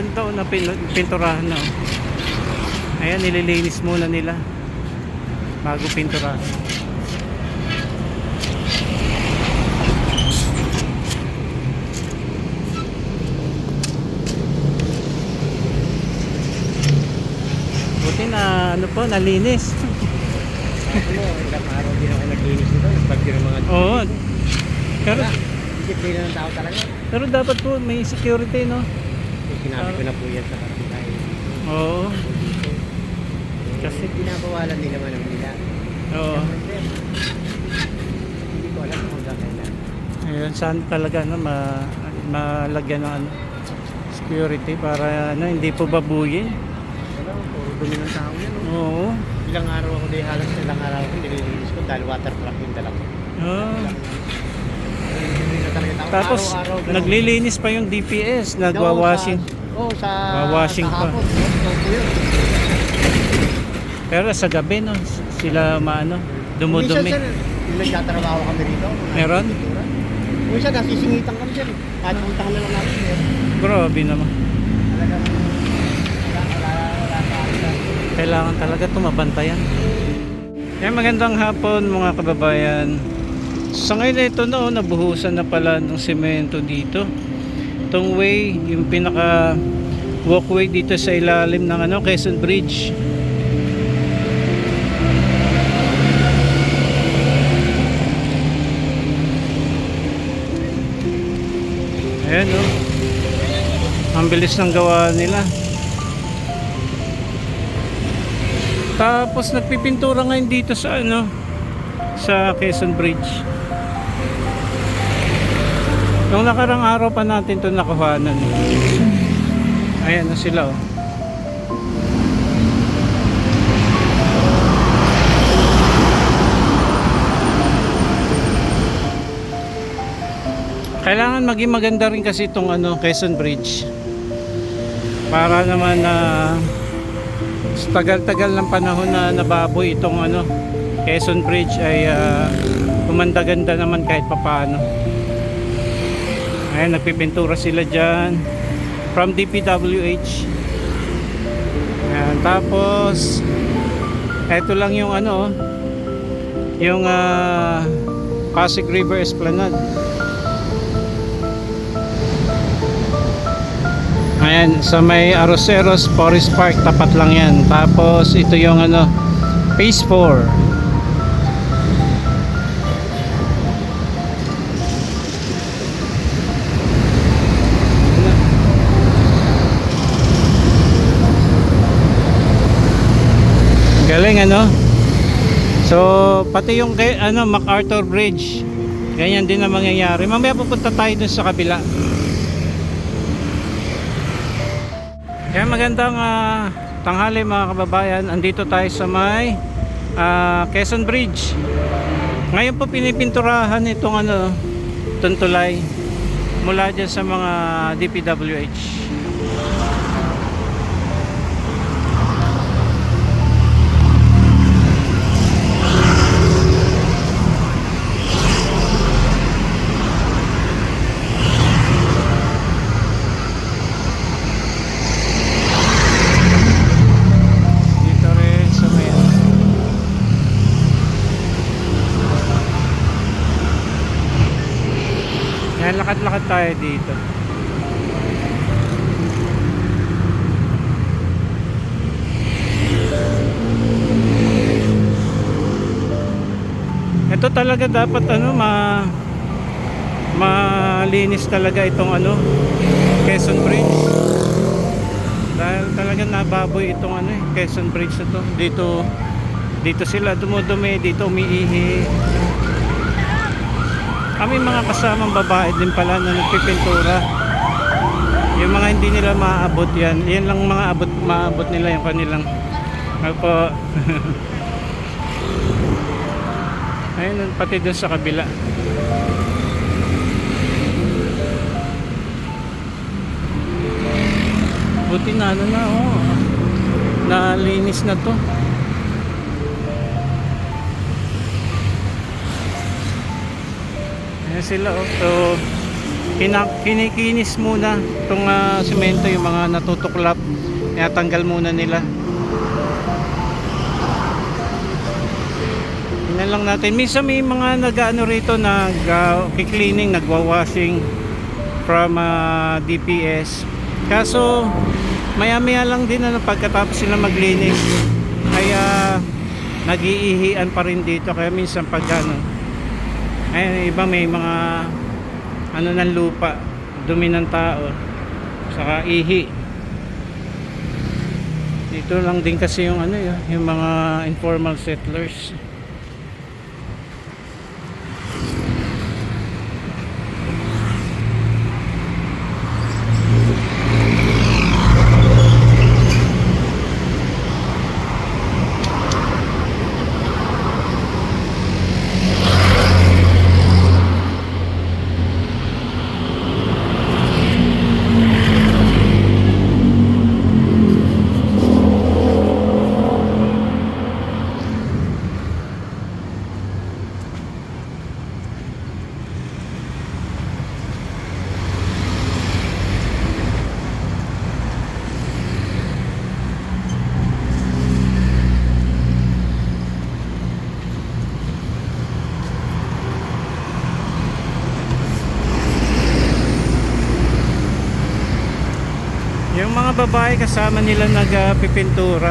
ganda oh, na pin- pinturahan na. oh. Ayan, nililinis muna nila. Bago pinturahan. Buti na ano po, nalinis. Ano, ilang araw din ako naglinis nito. Nagbagyo ng mga... Oo. Pero. Disiplina ng tao talaga. pero dapat po may security, no? Sinabi ko na po yan sa kapitay. Oo. Kasi binabawalan din naman ang nila. Oo. Hindi ko alam kung hanggang kailan. Ayun, saan talaga no, ma malagyan ng ano, security para ano, hindi po babuyin. Wala, puro dumi ng tao yan. oh. Oo. Ilang araw ako din, halos ilang araw ako nililinis ko dahil water truck yung dala ko. Oo. Talaga tao. Tapos Araw-araw, ganun. naglilinis pa yung DPS, nagwa-washing. sa- Oo, sa... Wawashing sa pa. hapon. Oo, po yun. Pero sa gabi no, sila maano, dumudumi. Minsan, sir, nagtatrabaho kami rito. Meron? Minsan, nasisingitan kami sir. Kahit punta na lang. Meron. Grabe naman. Talagang sa. Kailangan talaga tumabantayan. Yan magandang hapon mga kababayan. Sa ngayon ito na oh, nabuhusan na pala ng semento dito. Itong way, yung pinaka walkway dito sa ilalim ng ano, Quezon Bridge. Ayan oh. Ang bilis ng gawa nila. Tapos nagpipintura ngayon dito sa ano sa Quezon Bridge. Nung nakarang araw pa natin 'to nakuhanan. Ayan na sila oh. Kailangan maging maganda rin kasi itong ano, Quezon Bridge. Para naman na sa tagal-tagal ng panahon na nababoy itong ano Quezon Bridge ay uh, gumanda-ganda naman kahit papaano ayan nagpipintura sila dyan from DPWH ayan, tapos eto lang yung ano yung ah, Pasig River Esplanade Ayan, sa may Aroseros Forest Park, tapat lang yan. Tapos, ito yung ano, Phase 4. Galing ano? So, pati yung ano, MacArthur Bridge, ganyan din ang mangyayari. Mamaya pupunta tayo dun sa kabila. Kaya magandang ah, tanghali mga kababayan. Andito tayo sa may ah, Quezon Bridge. Ngayon po pinipinturahan itong ano, tuntulay mula dyan sa mga DPWH. Tayo dito. Ito talaga dapat ano ma malinis talaga itong ano Quezon Bridge. Dahil talaga nababoy itong ano eh, Quezon Bridge na to. Dito dito sila dumudumi, dito umiihi. Kami mga kasamang babae din pala na nagpipintura. Yung mga hindi nila maaabot yan, yan lang mga abot, maabot nila yung kanilang Opo. Ayun, pati dun sa kabila. Buti na ano na, oh. Nalinis na to. Ayan sila, oh. So, kinikinis muna itong ah, semento, yung mga natutuklap. Tinatanggal muna nila. Tingnan lang natin. Minsan may mga nag-ano rito, nag-cleaning, nagwa-washing from ah, DPS. Kaso, maya-maya lang din ano, pagkatapos sila maglinis. Kaya, nagiihian pa rin dito. Kaya minsan pag ano, ay, iba may mga ano ng lupa, dumi ng tao, saka ihi. Dito lang din kasi yung ano yun, yung mga informal settlers. Yung mga babae kasama nila nagpipintura.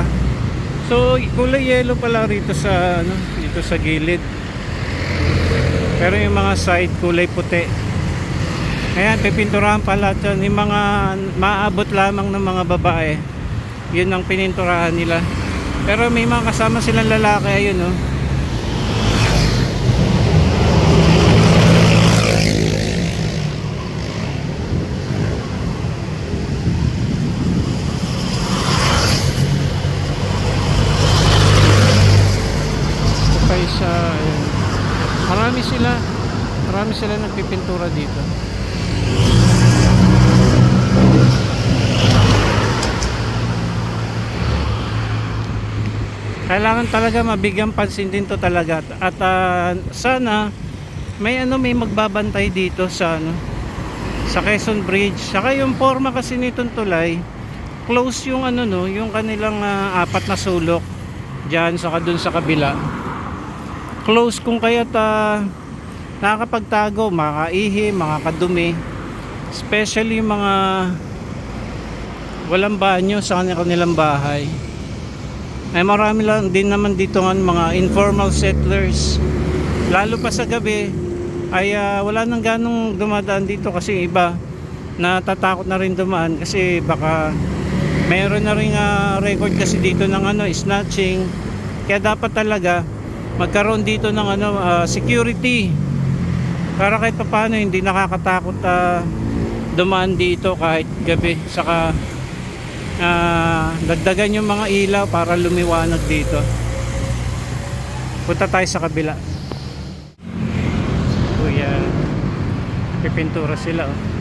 So kulay yellow pala rito sa ano, dito sa gilid. Pero yung mga side kulay puti. Ayan, pipinturahan pala ito. Yung mga maabot lamang ng mga babae. Yun ang pininturahan nila. Pero may mga kasama silang lalaki ayun oh. Sakay sa ayun. Marami sila. Marami sila nagpipintura dito. Kailangan talaga mabigyan pansin din to talaga at ah, sana may ano may magbabantay dito sa ano sa Quezon Bridge. Saka yung forma kasi nitong tulay close yung ano no, yung kanilang ah, apat na sulok diyan saka dun sa kabila close kung kaya't uh, nakakapagtago, makaihi, makakadumi. Especially yung mga walang banyo sa kanilang bahay. Ay marami lang din naman dito ng mga informal settlers. Lalo pa sa gabi ay ah, wala nang ganong dumadaan dito kasi iba natatakot na rin dumaan kasi baka mayroon na rin ah, record kasi dito ng ano snatching kaya dapat talaga magkaroon dito ng ano ah, security para kahit paano hindi nakakatakot ah, dumaan dito kahit gabi. Saka ah, dagdagan yung mga ilaw para lumiwanag dito. Punta tayo sa kabila. Kuya pipintura sila oh.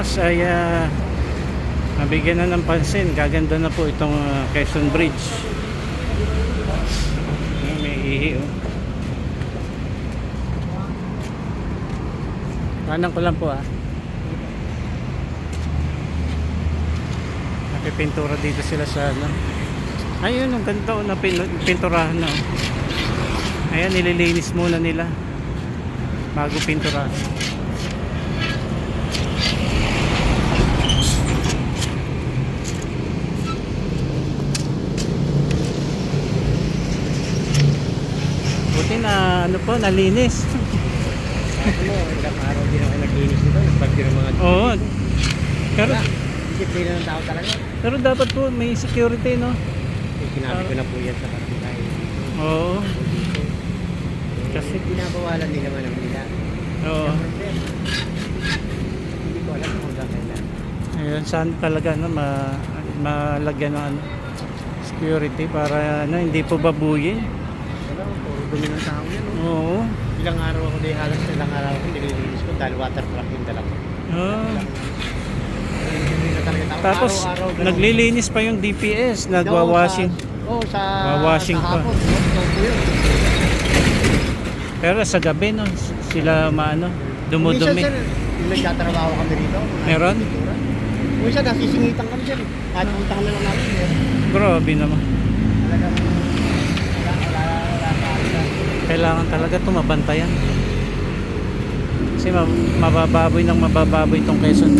Wakas ay ah, nabigyan na ng pansin. Gaganda na po itong ah, Quezon Bridge. May ihi oh. kanan ko lang po ah. Napipintura dito sila sa ano. Ayun ang ganda oh, na pinturahan na oh. ayan nililinis muna nila bago pinturahan Buti na ano po, nalinis. Ano, ilang araw din ako naglinis dito. Nagpag ng mga Oo. Pero disiplina ng tao talaga. Pero dapat po may security, no? Eh, sinabi ko na po yan sa barangay. Oo. Dito. Kasi- Kasi binabawalan din naman ang nila. Oo. Siyempre, Hindi ko alam kung hanggang kailan. Ayun, saan talaga no, ma malagyan ng ano, security para ano, hindi po babuyin. Dumi ng tao yan. Oh. Oo. Ilang araw ako din, halos ilang araw ako nililinis ko dahil water truck yung dala ko. Tao. Tapos Araw-araw, ganun. naglilinis pa yung DPS, Oo, nagwa-washing. sa- Oo, sa, Wawashing sa pa. hapon. Oo, totoo yun. Pero sa gabi no, sila maano, dumudumi. Minsan, sir, nagtatrabaho kami rito. Meron? Minsan, nasisingitan kami dyan. Kahit punta kami lang namin. Eh. Grabe naman. Talagang, wala, wala, wala, wala. Kailangan talaga tumabantayan. Kasi ma- mabababoy ng mabababoy itong Quezon.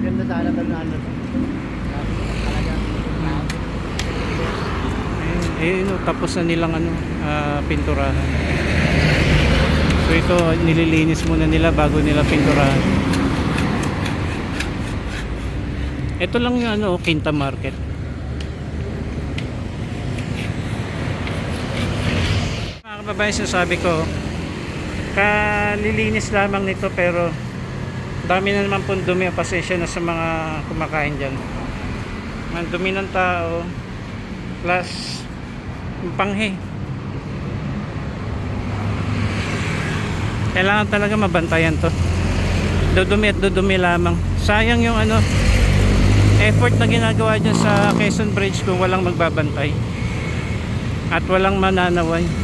Ganda sana ba na ano? Eh, eh, no, tapos na nilang ano, ah, pinturahan. So ito, nililinis muna nila bago nila pinturahan. Ito lang yung ano, Quinta Market. Mga kababayan, sinasabi ko, kalilinis lamang nito pero dami na naman pong dumi. Pasensya na sa mga kumakain dyan. Ang dumi ng tao plus yung panghe. Kailangan talaga mabantayan to. Dudumi at dudumi lamang. Sayang yung ano, effort na ginagawa dyan sa Quezon Bridge kung walang magbabantay. At walang mananaway.